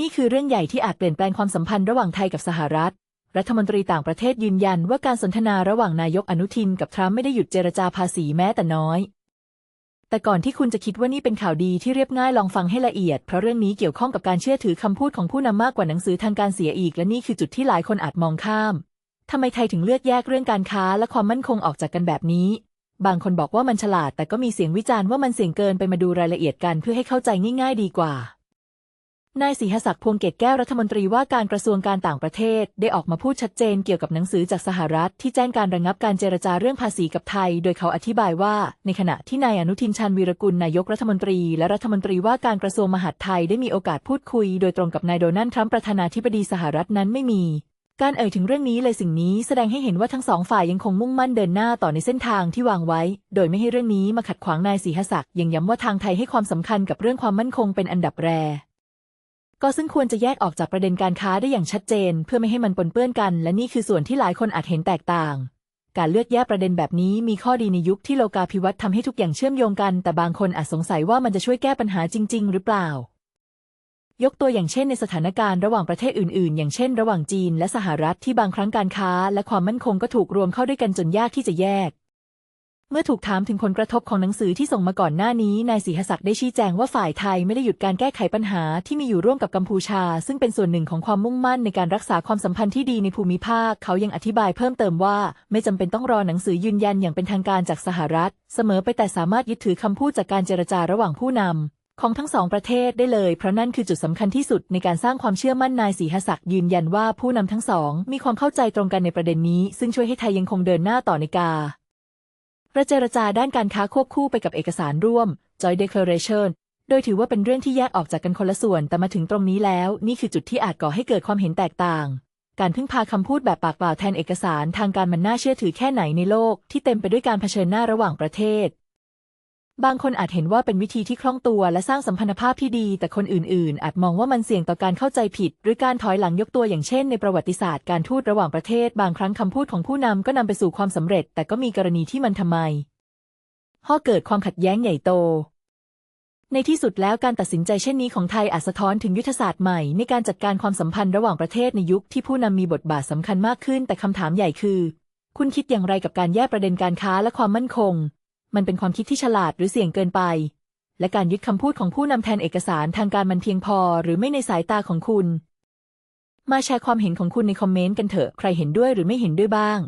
นี่คือเรื่องใหญ่ที่อาจเปลี่ยนแปลงความสัมพันธ์ระหว่างไทยกับสหรัฐ รัฐมนตรีต่างประเทศยืนยันว่าการสนทนาระหว่างนายกอนุทินกับทรัมป์ไม่ได้หยุดเจรจาภาษีแม้แต่น้อย แต่ก่อนที่คุณจะคิดว่านี่เป็นข่าวดีที่เรียบง่ายลองฟังให้ละเอียด เพราะเรื่องนี้เกี่ยวข้องกับการเชื่อถือคำพูดของผู้นำมากกว่าหนังสือทางการเสียอีก และนี่คือจุดที่หลายคนอาจมองข้ามทำไมไทยถึงเลือกแยกเรื่องการค้าและความมั่นคงออกจากกันแบบนี้ บางคนบอกว่ามันฉลาด แต่ก็มีเสียงวิจารณ์ว่ามันเสี่ยงเกินไปมาดูรายละเอียดกันเพื่อให้เข้าใจง่าย ๆ ดีกว่า นายศรีหศักดิ์พวงเกตแก้วรัฐมนตรีว่าการกระทรวงการต่างประเทศ ได้ออกมาพูดชัดเจนเกี่ยวกับหนังสือจากสหรัฐ ที่แจ้งการระงับการเจรจาเรื่องภาษีกับไทย โดยเขาอธิบายว่า ในขณะที่นายอนุทินชาญวีรกุลนายกรัฐมนตรี และรัฐมนตรีว่าการกระทรวงมหาดไทยได้มีโอกาสพูดคุย โดยตรงกับนายโดนัลด์ทรัมป์ประธานาธิบดีสหรัฐนั้นไม่มีการเอ่ยถึงเรื่องนี้เลยสิ่งนี้แสดงให้เห็นว่าทั้งสองฝ่ายยังคงมุ่งมั่นเดินหน้าต่อในเส้นทางที่วางไว้ โดยไม่ให้เรื่องนี้มาขัดขวางนายศรีหศักดิ์ยังย้ำว่าทางไทยให้ความสำคัญกับเรื่องความมั่นคงเป็นอันดับแรก ก็ซึ่งควรจะแยกออกจากประเด็นการค้าได้อย่างชัดเจน เพื่อไม่ให้มันปนเปื้อนกัน และนี่คือส่วนที่หลายคนอาจเห็นแตกต่าง การเลือกแยกประเด็นแบบนี้มีข้อดีในยุคที่โลกาภิวัตน์ทำให้ทุกอย่างเชื่อมโยงกัน แต่บางคนอาจสงสัยว่ามันจะช่วยแก้ปัญหาจริง ๆ หรือเปล่า ยกตัวอย่างเช่นในสถานการณ์ระหว่างประเทศอื่น ๆ อย่างเช่น ระหว่างจีน และสหรัฐที่บางครั้งการค้า และความมั่นคงก็ถูกรวมเข้าด้วยกันจนยากที่จะแยก เมื่อถูกถามถึงผลกระทบของหนังสือที่ส่งมาก่อนหน้านี้ นายศรีหศักดิ์ได้ชี้แจงว่าฝ่ายไทยไม่ได้หยุดการแก้ไขปัญหาที่มีอยู่ร่วมกับกัมพูชา ซึ่งเป็นส่วนหนึ่งของความมุ่งมั่นในการรักษาความสัมพันธ์ที่ดีในภูมิภาค เขายังอธิบายเพิ่มเติมว่า ไม่จำเป็นต้องรอหนังสือยืนยันอย่างเป็นทางการจากสหรัฐ เสมอไปแต่สามารถยึดถือคำพูดจากการเจรจาระหว่างผู้นำของทั้งสองประเทศได้เลย เพราะนั่นคือจุดสำคัญที่สุดในการสร้างความเชื่อมั่นนายศรีหศักดิ์ยืนยันว่าผู้นำทั้งสอง มีความเข้าใจตรงกันในประเด็นนี้ ซึ่งช่วยให้ไทยยังคงเดินหน้าต่อในกา ประเจรจาด้านการค้าควบคู่ไปกับเอกสารร่วม Joint Declaration โดยถือว่าเป็นเรื่องที่แยกออกจากกันคนละส่วน แต่มาถึงตรงนี้แล้ว นี่คือจุดที่อาจก่อให้เกิดความเห็นแตกต่าง การพึ่งพาคำพูดแบบปากเปล่าแทนเอกสารทางการมันน่าเชื่อถือแค่ไหนในโลก ที่เต็มไปด้วยการเผชิญหน้าระหว่างประเทศ บางคนอาจเห็นว่าเป็นวิธีที่คล่องตัวและสร้างสัมพันธภาพที่ดี แต่คนอื่นๆ อาจมองว่ามันเสี่ยงต่อการเข้าใจผิด หรือการถอยหลังยกตัวอย่างเช่นในประวัติศาสตร์การทูตระหว่างประเทศ บางครั้งคำพูดของผู้นำก็นำไปสู่ความสำเร็จ แต่ก็มีกรณีที่มันทำไมห่อเกิดความขัดแย้งใหญ่โต ในที่สุดแล้วการตัดสินใจเช่นนี้ของไทยอาจสะท้อนถึงยุทธศาสตร์ใหม่ในการจัดการความสัมพันธ์ระหว่างประเทศในยุคที่ผู้นำมีบทบาทสำคัญมากขึ้น แต่คำถามใหญ่คือ คุณคิดอย่างไรกับการแยกประเด็นการค้าและความมั่นคง มันเป็นความคิดที่ฉลาดหรือเสี่ยงเกินไป และการยึดคำพูดของผู้นำแทนเอกสารทางการมันเพียงพอหรือไม่ในสายตาของคุณ มาแชร์ความเห็นของคุณในคอมเมนต์กันเถอะ ใครเห็นด้วยหรือไม่เห็นด้วยบ้าง